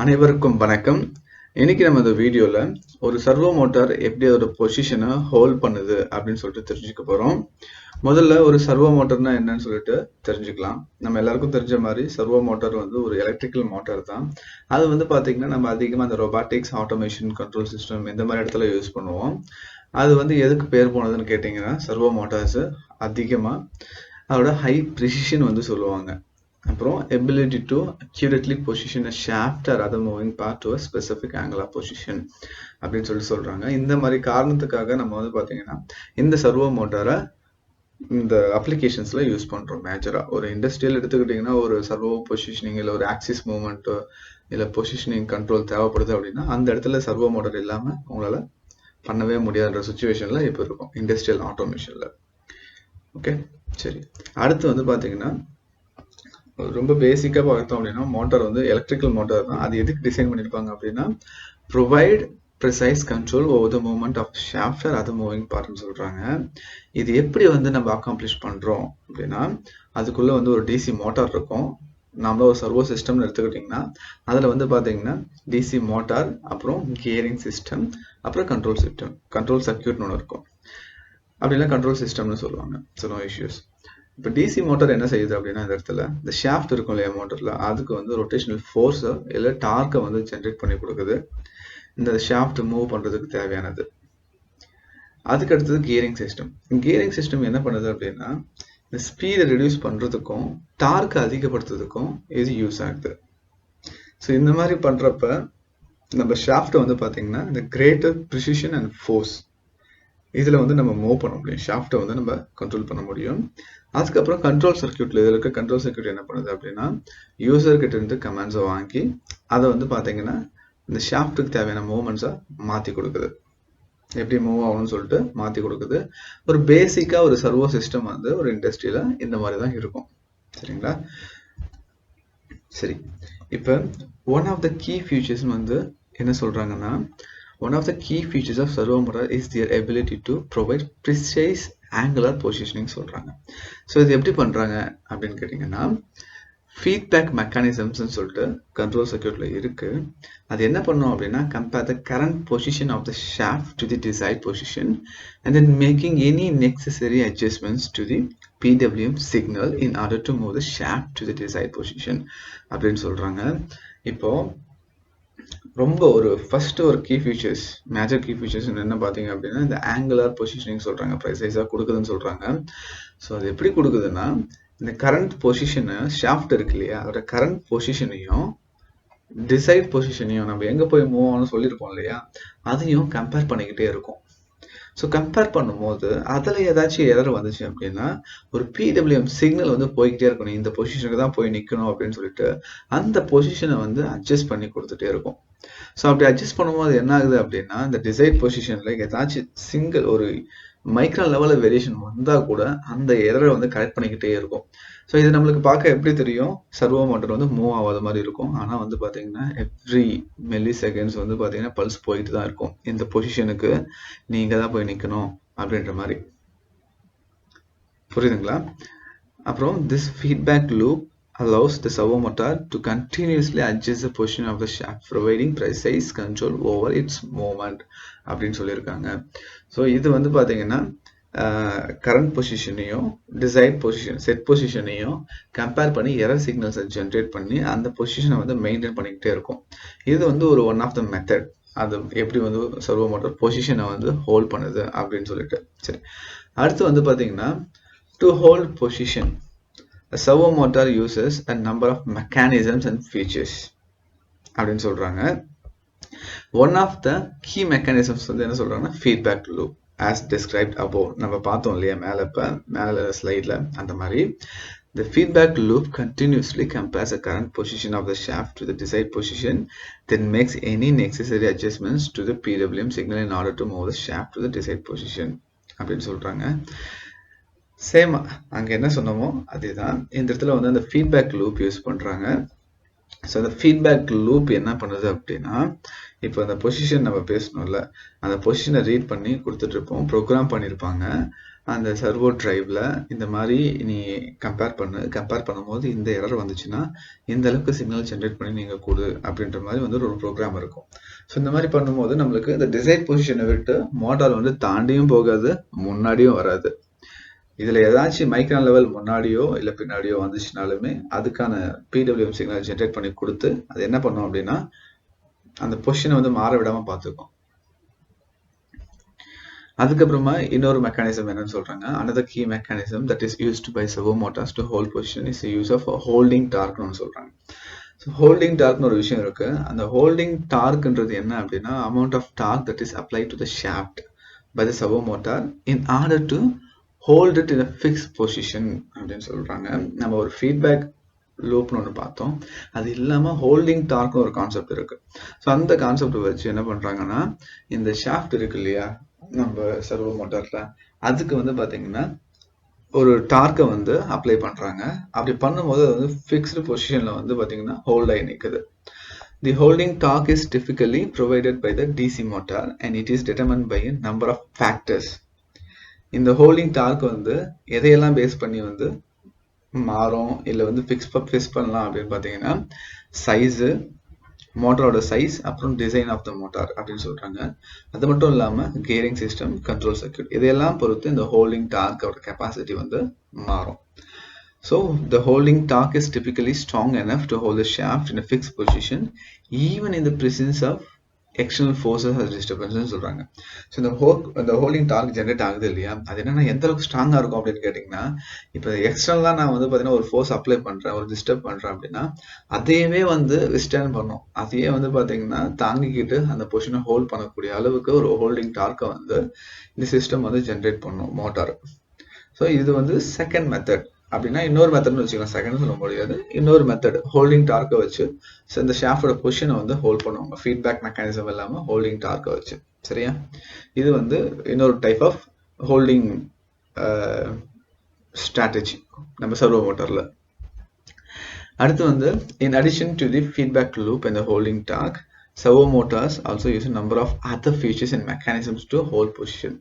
அனைவருக்கும் வணக்கம். இன்னைக்கு நம்ம இந்த வீடியோல ஒரு சர்வோ மோட்டார் எப்படி அதோட பொசிஷனை ஹோல்ட் பண்ணுது அப்படின்னு சொல்லிட்டு தெரிஞ்சுக்க போறோம். முதல்ல ஒரு சர்வோ மோட்டர்னா என்னன்னு சொல்லிட்டு தெரிஞ்சுக்கலாம். நம்ம எல்லாருக்கும் தெரிஞ்ச மாதிரி சர்வோ மோட்டார் வந்து ஒரு எலக்ட்ரிக்கல் மோட்டார் தான். அது வந்து பாத்தீங்கன்னா நம்ம அதிகமா அந்த ரொபாட்டிக்ஸ் ஆட்டோமேஷன் கண்ட்ரோல் சிஸ்டம் இந்த மாதிரி இடத்துல யூஸ் பண்ணுவோம். அது வந்து எதுக்கு பேர் போனதுன்னு கேட்டிங்கன்னா சர்வோ மோட்டார்ஸ் அதிகமா அதோட ஹை ப்ரிசிஷன் வந்து சொல்லுவாங்க. அப்புறம் ability to accurately position a shaft or other moving part to a specific angle of position அப்படின்னு சொல்லி சொல்கிறாங்க இந்த மாதிரி காரணத்துக்காக நம்ம வந்து பார்த்தீங்கன்னா இந்த சர்வோ மோட்டாரை இந்த அப்ளிகேஷன்ஸில் யூஸ் பண்ணுறோம் மேஜராக ஒரு இண்டஸ்ட்ரியல் எடுத்துக்கிட்டிங்கன்னா ஒரு சர்வோ பொசிஷனிங் இல்லை ஒரு ஆக்சிஸ் மூவ்மெண்ட்டோ இல்லை பொசிஷனிங் கண்ட்ரோல் தேவைப்படுது அப்படின்னா அந்த இடத்துல சர்வோ மோட்டார் இல்லாமல் உங்களால் பண்ணவே முடியாதுன்ற சுச்சுவேஷனில் இப்போ இருக்கும். இண்டஸ்ட்ரியல் ஆட்டோமேஷனில் ஓகே சரி. அடுத்து வந்து பார்த்தீங்கன்னா ரொம்ப பேசிக்காக பார்த்தோம் அப்படின்னா மோட்டார் வந்து எலக்ட்ரிக்கல் மோட்டார் தான். அது எதுக்கு டிசைன் பண்ணியிருப்பாங்க அப்படின்னா provide precise control over the movement of shaft or அது மூவிங் பார்ட்னு சொல்கிறாங்க இது எப்படி வந்து நம்ம அக்காம்ப்ளிஷ் பண்ணுறோம் அப்படின்னா அதுக்குள்ளே வந்து ஒரு டிசி மோட்டார் இருக்கும். நம்மள ஒரு சர்வோ சிஸ்டம்னு எடுத்துக்கிட்டிங்கன்னா அதில் வந்து பார்த்தீங்கன்னா டிசி மோட்டார் அப்புறம் கியரிங் சிஸ்டம் அப்புறம் கண்ட்ரோல் சிஸ்டம் கண்ட்ரோல் சர்க்கியூட்னு ஒன்று இருக்கும். அப்படிலாம் கண்ட்ரோல் சிஸ்டம்னு சொல்லுவாங்க. ஸோ நோ இஷ்யூஸ் இப்போ டிசி மோட்டார் என்ன செய்யுது அப்படின்னா இந்த இடத்துல இந்த ஷாஃப்ட் இருக்கும் இல்லையா மோட்டரில் அதுக்கு வந்து ரொட்டேஷனல் ஃபோர்ஸை இல்லை டார்க்கை வந்து ஜென்ரேட் பண்ணி கொடுக்குது. இந்த ஷாஃப்ட் மூவ் பண்ணுறதுக்கு தேவையானது. அதுக்கு அடுத்தது கியரிங் சிஸ்டம் கியரிங் சிஸ்டம் என்ன பண்ணுது அப்படின்னா இந்த ஸ்பீடை ரெடியூஸ் பண்ணுறதுக்கும் டார்க்கை அதிகப்படுத்துறதுக்கும் இது யூஸ் ஆகுது. ஸோ இந்த மாதிரி பண்ணுறப்ப நம்ம ஷாஃப்ட் வந்து பார்த்தீங்கன்னா இந்த கிரேட்டர் ப்ரிசிஷன் அண்ட் ஃபோர்ஸ் இதில் வந்து நம்ம மூவ் பண்ண முடியும். ஷாஃப்ட்டை வந்து நம்ம கண்ட்ரோல் பண்ண முடியும். அதுக்கப்புறம் கண்ட்ரோல் சர்க்கியூட்டில் இதில் இருக்க கண்ட்ரோல் சர்க்கியூட் என்ன பண்ணுது அப்படின்னா யூசர்கிட்ட இருந்து கமெண்ட்ஸை வாங்கி அதை வந்து பார்த்தீங்கன்னா இந்த ஷாஃப்ட்டுக்கு தேவையான மூவ்மெண்ட்ஸை மாற்றி கொடுக்குது. எப்படி மூவ் ஆகணும்னு சொல்லிட்டு மாற்றி கொடுக்குது. ஒரு பேசிக்காக ஒரு சர்வோ சிஸ்டம் வந்து ஒரு இண்டஸ்ட்ரியில் இந்த மாதிரி தான் இருக்கும். சரிங்களா? சரி. இப்போ one of the key features வந்து என்ன சொல்கிறாங்கன்னா One of the key features of servo motor is their ability to provide precise angular positioning சொல்றாங்க. ஸோ இது எப்படி பண்ணுறாங்க அப்படின்னு கேட்டிங்கன்னா ஃபீட்பேக் மெக்கானிசம்ஸ்னு சொல்லிட்டு கண்ட்ரோல் சர்க்கியூட்ல இருக்கு. அது என்ன பண்ணும் அப்படின்னா compare the current position of the shaft to the desired position and then making any necessary adjustments to the PWM signal in order to move the shaft to the desired position அப்படின்னு சொல்கிறாங்க இப்போது ரொம்ப ஒரு first ஒரு key features major key features என்ன பார்த்தீங்க அப்படின்னா இந்த ஆங்குலர் பொசிஷனிங் சொல்கிறாங்க ப்ரைசைஸாக கொடுக்குதுன்னு சொல்கிறாங்க ஸோ அது எப்படி கொடுக்குதுன்னா இந்த கரண்ட் பொசிஷனை ஷாஃப்ட் இருக்கு இல்லையா அதோட கரண்ட் பொசிஷனையும் டிசைட் பொசிஷனையும் நம்ம எங்கே போய் மூவ் ஆகணும்னு சொல்லியிருப்போம் இல்லையா அதையும் கம்பேர் பண்ணிக்கிட்டே இருக்கும். ஸோ கம்பேர் பண்ணும்போது அதில் ஏதாச்சும் எரர் வந்துச்சு அப்படின்னா ஒரு பிடபிள்யூஎம் சிக்னல் வந்து போய்கிட்டே இருக்கணும். இந்த பொசிஷனுக்கு தான் போய் நிற்கணும் அப்படின்னு சொல்லிட்டு அந்த பொசிஷனை வந்து அட்ஜஸ்ட் பண்ணி கொடுத்துட்டே இருக்கும். ஸோ அப்படி அட்ஜஸ்ட் பண்ணும்போது என்ன ஆகுது அப்படின்னா இந்த டிசைட் பொசிஷனில் ஏதாச்சும் சிங்கிள் ஒரு மைக்ரோ லெவலில் வேரியேஷன் வந்தால் கூட அந்த எரரை வந்து கரெக்ட் பண்ணிக்கிட்டே இருக்கும். ஸோ இது நம்மளுக்கு பார்க்க எப்படி தெரியும்? சர்வோ மோட்டர் வந்து மூவ் ஆகாத மாதிரி இருக்கும். ஆனால் வந்து பார்த்தீங்கன்னா எவ்ரி மில்லி செகண்ட்ஸ் வந்து பார்த்தீங்கன்னா பல்ஸ் போயிட்டு தான் இருக்கும். இந்த பொசிஷனுக்கு நீங்கள் தான் போய் நிற்கணும் அப்படின்ற மாதிரி. புரியுதுங்களா? அப்புறம் this feedback loop allows the servo motor to continuously adjust the position of the shaft providing precise control over its movement அப்படின்னு சொல்லியிருக்காங்க. ஸோ இது வந்து பார்த்தீங்கன்னா கரண்ட் பொசிஷனையும் டிசைட் பொசிஷன் செட் பொசிஷனையும் கம்பேர் பண்ணி எரர் சிக்னல்ஸை ஜென்ரேட் பண்ணி அந்த பொசிஷனை வந்து மெயின்டைன் பண்ணிக்கிட்டே இருக்கும். இது வந்து ஒரு ஒன் ஆஃப் த மெத்தட் அது எப்படி வந்து சர்வோ மோட்டர் பொசிஷனை வந்து ஹோல்ட் பண்ணுது அப்படின்னு சொல்லிட்டு. சரி. அடுத்து வந்து பார்த்தீங்கன்னா to hold position servo motor uses a number of mechanisms and features அப்படின்னு சொல்றாங்க. One of the key mechanisms வந்து என்ன சொல்றாங்கன்னா feedback loop as described above நம்ம பார்த்தோம் இல்லையா மேலே இப்போ மேலே ஸ்லைடில் அந்த மாதிரி The feedback loop continuously compares the current position of the shaft to the desired position, then makes any necessary adjustments to the PWM signal in order to move the shaft to the desired position. அப்படின்னு சொல்றாங்க same அங்க என்ன சொன்னோமோ அதேதான் இந்த இடத்துல வந்து அந்த feedback loop use பண்றாங்க ஸோ அந்த ஃபீட்பேக் லூப் என்ன பண்ணுது அப்படின்னா இப்போ அந்த பொசிஷன் நம்ம பேசணும்ல அந்த பொசிஷனை ரீட் பண்ணி கொடுத்துட்ருப்போம் ப்ரோக்ராம் பண்ணியிருப்பாங்க அந்த சர்வோ டிரைவ்ல இந்த மாதிரி நீ கம்பேர் பண்ணு கம்பேர் பண்ணும்போது இந்த எரர் வந்துச்சுன்னா இந்த அளவுக்கு சிக்னல் ஜென்ரேட் பண்ணி நீங்கள் கொடு அப்படின்ற மாதிரி வந்து ஒரு ப்ரோக்ராம் இருக்கும். ஸோ இந்த மாதிரி பண்ணும்போது நம்மளுக்கு இந்த டிசைட் பொசிஷனை விட்டு மோட்டார் வந்து தாண்டியும் போகாது முன்னாடியும் வராது. இதுல ஏதாச்சும் மைக்ரான் லெவல் முன்னாடியோ இல்ல பின்னாடியோ வந்துச்சுனாலுமே அதுக்கான பிடபிள்யூஎம் சிக்னல் ஜென்ரேட் பண்ணி கொடுத்து அது என்ன பண்ணும் அப்படின்னா அந்த பொசிஷனை வந்து மாற விடாம பார்த்துக்கும். அதுக்கப்புறமா இன்னொரு மெக்கானிசம் என்னன்னு சொல்றாங்க. Another key mechanism that is used by servo motors to hold position is use of holding டார்க்னு சொல்றாங்க. ஸோ ஹோல்டிங் டார்க்னு ஒரு விஷயம் இருக்கு. அந்த ஹோல்டிங் டார்க்ன்றது என்ன அப்படின்னா amount of torque that is apply to the shaft by the servo motor in order to hold it in fix position அப்படின்னு சொல்றாங்க. நம்ம ஒரு ஃபீட்பேக் லூப்னு ஒன்று பார்த்தோம். அது இல்லாமல் ஹோல்டிங் டார்க்னு ஒரு கான்செப்ட் இருக்கு. ஸோ அந்த கான்செப்ட் வச்சு என்ன பண்றாங்கன்னா இந்த ஷாஃப்ட் இருக்கு இல்லையா நம்ம சர்வோ மோட்டார்ல அதுக்கு வந்து பாத்தீங்கன்னா ஒரு டார்க்கை வந்து அப்ளை பண்றாங்க. அப்படி பண்ணும்போது அது வந்து ஃபிக்ஸ்டு பொசிஷன்ல வந்து பாத்தீங்கன்னா ஹோல்ட் ஆகி நிற்குது the holding torque is typically provided by the DC motor and it is determine by number of factors இந்த ஹோல்டிங் டார்க் வந்து எதையெல்லாம் பேஸ் பண்ணி வந்து மாறும் இல்லை வந்து ஃபிக்ஸ் ஃபிக்ஸ் பண்ணலாம் அப்படின்னு பார்த்தீங்கன்னா சைஸு மோட்டரோட சைஸ் அப்புறம் டிசைன் ஆஃப் த மோட்டார் அப்படின்னு சொல்கிறாங்க அது மட்டும் இல்லாமல் கியரிங் சிஸ்டம் கண்ட்ரோல் சர்க்கியூட் இதையெல்லாம் பொறுத்து இந்த ஹோல்டிங் டார்க்கோட கெப்பாசிட்டி வந்து மாறும். So the holding torque is typically strong enough to hold the shaft in fix position even in the presence of external forces அது டிஸ்டர்பன்ஸ்னு சொல்கிறாங்க ஸோ இந்த ஹோ இந்த ஹோல்டிங் டார்க் ஜென்ரேட் ஆகுது இல்லையா? அது என்னென்னா எந்த அளவுக்கு ஸ்ட்ராங்காக இருக்கும் அப்படின்னு கேட்டிங்கன்னா இப்போ எக்ஸ்டர்னலாக நான் வந்து பார்த்தீங்கன்னா ஒரு ஃபோர்ஸ் அப்ளை பண்ணுறேன் ஒரு டிஸ்டர்ப் பண்ணுறேன் அப்படின்னா அதையவே வந்து விஸ்டர்ன் பண்ணும். அதையே வந்து பார்த்தீங்கன்னா தாங்கிக்கிட்டு அந்த பொசிஷனை ஹோல்ட் பண்ணக்கூடிய அளவுக்கு ஒரு ஹோல்டிங் டார்க்கை வந்து இந்த சிஸ்டம் வந்து ஜென்ரேட் பண்ணும் மோட்டார் ஸோ இது வந்து செகண்ட் மெத்தட் அப்படின்னா இன்னொரு மெத்தட்னு வச்சுக்கலாம் செகண்ட் சொல்ல முடியாது. இன்னொரு மெத்தட் ஹோல்டிங் டார்க்கை வச்சு ஸோ இந்த ஷாஃப்டோட பொசிஷனை வந்து ஹோல்ட் பண்ணுவாங்க. ஃபீட்பேக் மெக்கானிசம் இல்லாமல் ஹோல்டிங் டார்க்கை வச்சு. சரியா? இது வந்து இன்னொரு டைப் ஆஃப் ஹோல்டிங் ஸ்ட்ராட்டஜி நம்ம சர்வோ மோட்டரில் அடுத்து வந்து in addition to the feedback loop இந்த holding torque servo motors also use a number of other features and mechanisms to hold position.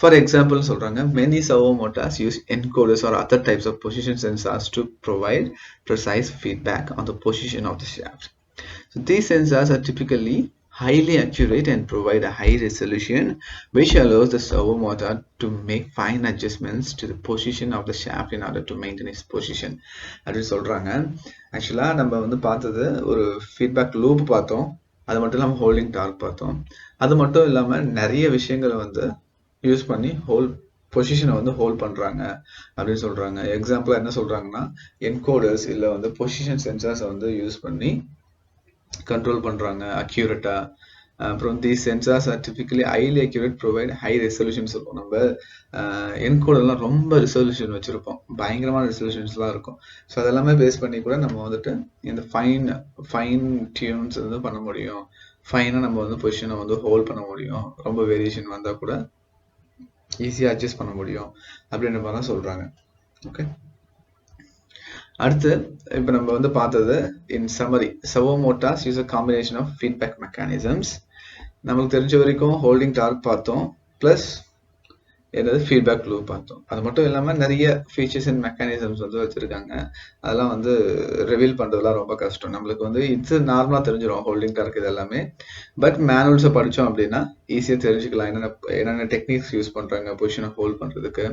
For example, சொல்றாங்க many servo motors use encoders or other types of position sensors to provide precise feedback on the position of the shaft. So these sensors are typically highly accurate and provide a high resolution which allows the servo motor to make fine adjustments to the position of the shaft in order to maintain its position அப்படின்னு சொல்றாங்க ஆக்சுவலா நம்ம வந்து பார்த்தது ஒரு feedback loop பார்த்தோம் அது மட்டும் இல்லாமல் ஹோல்டிங் டார்க் பார்த்தோம் அது மட்டும் இல்லாமல் நிறைய விஷயங்களை வந்து யூஸ் பண்ணி ஹோல் பொசிஷனை வந்து ஹோல்ட் பண்ணுறாங்க அப்படின்னு சொல்கிறாங்க எக்ஸாம்பிளாக என்ன சொல்கிறாங்கன்னா என்கோடர்ஸ் இல்லை வந்து பொசிஷன் சென்சார்ஸை வந்து யூஸ் பண்ணி கண்ட்ரோல் பண்ணுறாங்க அக்யூரேட்டாக அப்புறம் the sensors are typically highly accurate provide high resolution சொல்லுவோம் நம்ம என்கோடெல்லாம் ரொம்ப ரெசல்யூஷன் வச்சுருப்போம். பயங்கரமான ரெசல்யூஷன்ஸ்லாம் இருக்கும். ஸோ அதெல்லாமே பேஸ் பண்ணி கூட நம்ம வந்துட்டு இந்த ஃபைன் ஃபைன் டியூன்ஸ் வந்து பண்ண முடியும். ஃபைனாக நம்ம வந்து பொசிஷனை வந்து ஹோல்ட் பண்ண முடியும். ரொம்ப வேரியேஷன் வந்தால் கூட ஈஸியாக அட்ஜஸ்ட் பண்ண முடியும் அப்படின்ற பார்த்தா சொல்கிறாங்க ஓகே அடுத்து இப்போ நம்ம வந்து பார்த்தது in summary servo motors use a combination of feedback mechanisms நமக்கு தெரிஞ்ச வரைக்கும் ஹோல்டிங் டார்க் பார்த்தோம். ப்ளஸ் என்னது ஃபீட்பேக் லூப் பார்த்தோம். அது மட்டும் இல்லாமல் நிறைய ஃபீச்சர்ஸ் அண்ட் மெக்கானிசம்ஸ் வந்து வச்சுருக்காங்க. அதெல்லாம் வந்து ரிவீல் பண்ணுறதுலாம் ரொம்ப கஷ்டம். நம்மளுக்கு வந்து இது நார்மலாக தெரிஞ்சிடும் ஹோல்டிங் டார்க் இது எல்லாமே பட் மேனுவல்ஸை படித்தோம் அப்படின்னா ஈஸியாக தெரிஞ்சுக்கலாம். என்னென்ன என்னென்ன டெக்னிக்ஸ் யூஸ் பண்ணுறாங்க பொசிஷனை ஹோல்ட் பண்ணுறதுக்கு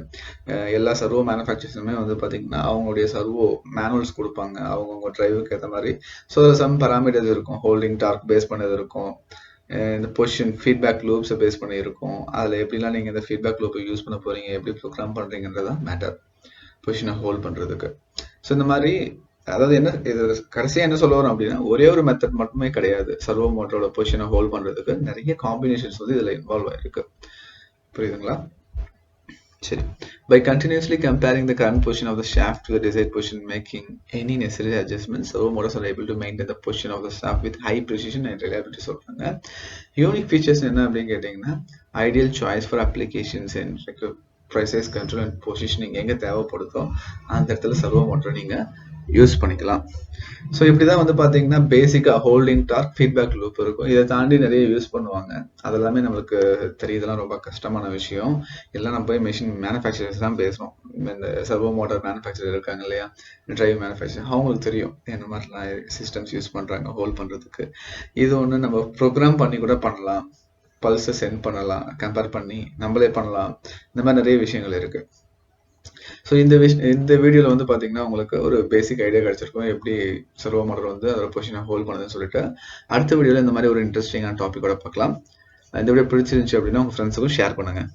எல்லா சர்வோ மேனுஃபேக்சர்ஸுமே வந்து பார்த்தீங்கன்னா அவங்களுடைய சர்வோ மேனுவல்ஸ் கொடுப்பாங்க. அவங்கவுங்க டிரைவுக்கு ஏற்ற மாதிரி. ஸோ சம் பராமீட்டர்ஸ் இருக்கும். ஹோல்டிங் டார்க் பேஸ் பண்ணது இருக்கும். இந்த பொசிஷன் ஃபீட்பேக் லூப்ஸை பேஸ் பண்ணி இருக்கும் அதில் எப்படிலாம் நீங்கள் இந்த ஃபீட்பேக் லூப்பை யூஸ் பண்ண போகிறீங்க எப்படி ப்ரோக்ராம் பண்ணுறீங்கன்றது மேட்டர் பொசிஷனை ஹோல்ட் பண்ணுறதுக்கு ஸோ இந்த மாதிரி அதாவது என்ன இது கடைசியாக என்ன சொல்ல வரோம் அப்படின்னா ஒரே ஒரு மெத்தட் மட்டுமே கிடையாது. சர்வோ மோட்டரோட பொசிஷனை ஹோல்ட் பண்ணுறதுக்கு நிறைய காம்பினேஷன்ஸ் வந்து இதில் இன்வால்வ் ஆயிருக்கு. புரியுதுங்களா? சரி by continuously comparing the current position of the shaft to the desired position making any necessary adjustments servo motors are able to maintain the position of the shaft with high precision and reliability சொல்றாங்க unique features என்ன அப்படின்னு கேட்டிங்கன்னா ideal choice for applications and Precise control and positioning எங்கே தேவைப்படுதோ அந்த இடத்துல servo மோட்டரை நீங்கள் யூஸ் பண்ணிக்கலாம். ஸோ இப்படி தான் வந்து பார்த்தீங்கன்னா பேசிக்காக ஹோல்டிங் டார்க் ஃபீட்பேக் லூப் இருக்கும். இதை தாண்டி நிறைய யூஸ் பண்ணுவாங்க. அதெல்லாமே நம்மளுக்கு தெரியுதெல்லாம் ரொம்ப கஷ்டமான விஷயம். எல்லாம் நம்ம போய் மிஷின் மேனுஃபேக்சரர்ஸ் தான் பேசுகிறோம் இந்த சர்வோ மோட்டார் மேனுஃபேக்சரர் இருக்காங்க இல்லையா? டிரைவ் மேனுஃபேக்சர் அவங்களுக்கு தெரியும். என்ன மாதிரிலாம் சிஸ்டம்ஸ் யூஸ் பண்ணுறாங்க ஹோல்ட் பண்ணுறதுக்கு இது ஒன்று நம்ம ப்ரோக்ராம் பண்ணி கூட பண்ணலாம். பல்ஸை சென்ட் பண்ணலாம் கம்பேர் பண்ணி நம்மளே பண்ணலாம். இந்த மாதிரி நிறைய விஷயங்கள் இருக்குது ஸோ இந்த விஷ் இந்த வீடியோவில் வந்து பார்த்தீங்கன்னா உங்களுக்கு ஒரு பேசிக் ஐடியா கிடச்சிருக்கும். எப்படி சர்வோ மாடல் வந்து அதோட பொசிஷனை ஹோல்ட் பண்ணுதுன்னு சொல்லிட்டு அடுத்த வீடியோவில் இந்த மாதிரி ஒரு இன்ட்ரெஸ்டிங்கான டாப்பிக்கோட பார்க்கலாம். இந்த வீடியோ பிடிச்சிருந்துச்சு அப்படின்னா உங்கள் ஃப்ரெண்ட்ஸுக்கும் ஷேர் பண்ணுங்கள்